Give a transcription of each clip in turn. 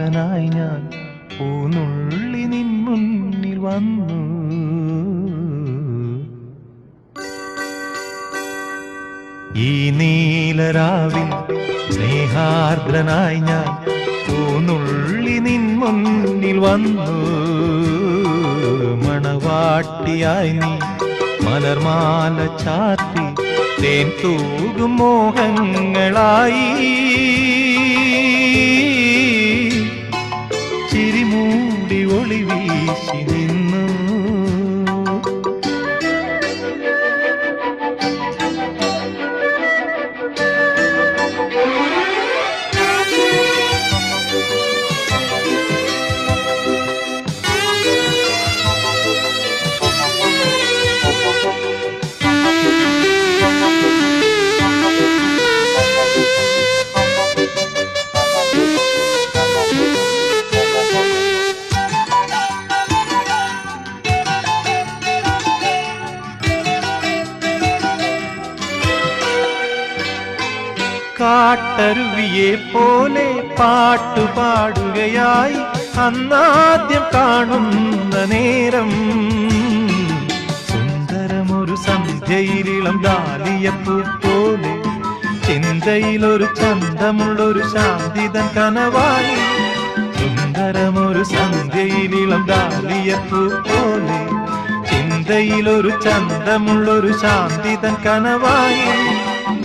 സ്നേഹാർദ്രനായി ഞാൻ പൂനുള്ളി നിൻ മുന്നിൽ വന്നു. ഈ നീലരാവിൽ സ്നേഹാർദ്രനായി ഞാൻ പൂനുള്ളി നിൻ മുന്നിൽ വന്നു. മണവാട്ടിയായി നീ മലർമാല ചാർത്തി തേൻ തൂകും മോഹങ്ങളായി. കാട്ടരുവിയെ പോലെ പാട്ടുപാടുകയായി അന്നാദ്യം കാണുന്ന നേരം സുന്ദരമൊരു സന്ധ്യയിലിളം ഡാലിയപ്പൂ പോലെ ചിന്തയിലൊരു ചന്തമുള്ളൊരു ശാന്തിതൻ കനവായി സുന്ദരമൊരു സന്ധ്യയിലിളം ഡാലിയപ്പൂ പോലെ ചിന്തയിലൊരു ചന്തമുള്ളൊരു ശാന്തിതൻ കനവായി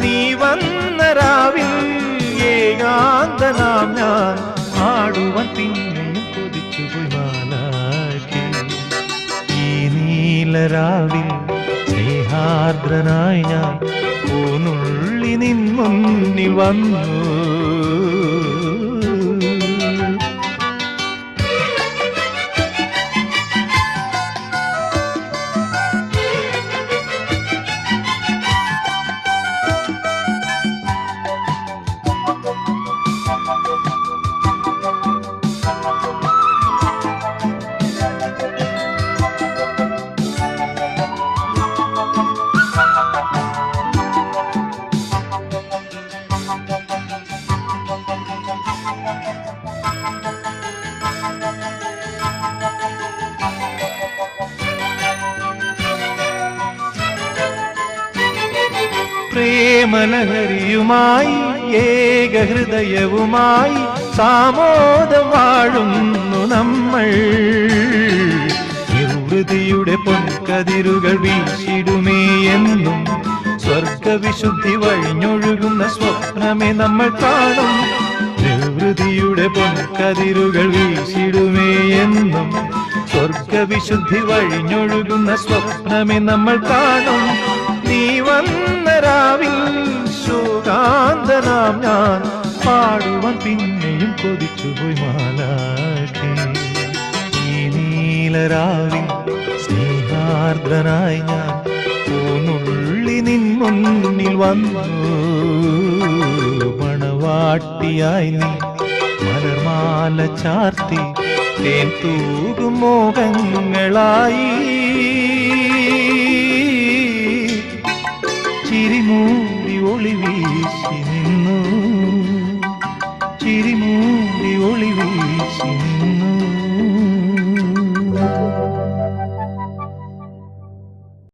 നീ വന്ന രാവിൽ ഏകാന്തനാം ഞാൻ ആടുവാൻ പിന്നെയും കൊതിച്ചുപോയി പോയി ഈ നീലരാവിൽ സ്നേഹാർദ്രനായി ഞാൻ പൂനുള്ളി നിൻ വന്നു. പ്രേമലഹരിയുമായി ഏകഹൃദയവുമായി സാമോദം വാഴുന്നു നമ്മൾ. നിർവൃതിയുടെ പൊൻകതിരുകൾ വീശിടുമേ എന്നും സ്വർഗവിശുദ്ധി വഴിഞ്ഞൊഴുകുന്ന സ്വപ്നമേ നമ്മൾ കാണും. നിർവൃതിയുടെ പൊൻകതിരുകൾ വീശിടുമേ എന്നും സ്വർഗവിശുദ്ധി വഴിഞ്ഞൊഴുകുന്ന സ്വപ്നമേ നമ്മൾ കാണും. നീ വന്ന രാവിൽ സുഗാന്തനാം ഞാൻ. പാടുവാൻ പിന്നെയും കൊതിച്ചുപോയി മാലാക്കി ഈ നീലരാവിൽ സ്നേഹാർദ്രനായി ഞാൻ പൂനുള്ളി നിൻ മുന്നിൽ വന്നു. മണവാട്ടിയായി നീ മലർമാല ചാർത്തി തേൻ തൂകും മോഹങ്ങളായി ഒളി വീശി നിന്നു. ചിരിമൂടി ഒളി വീശി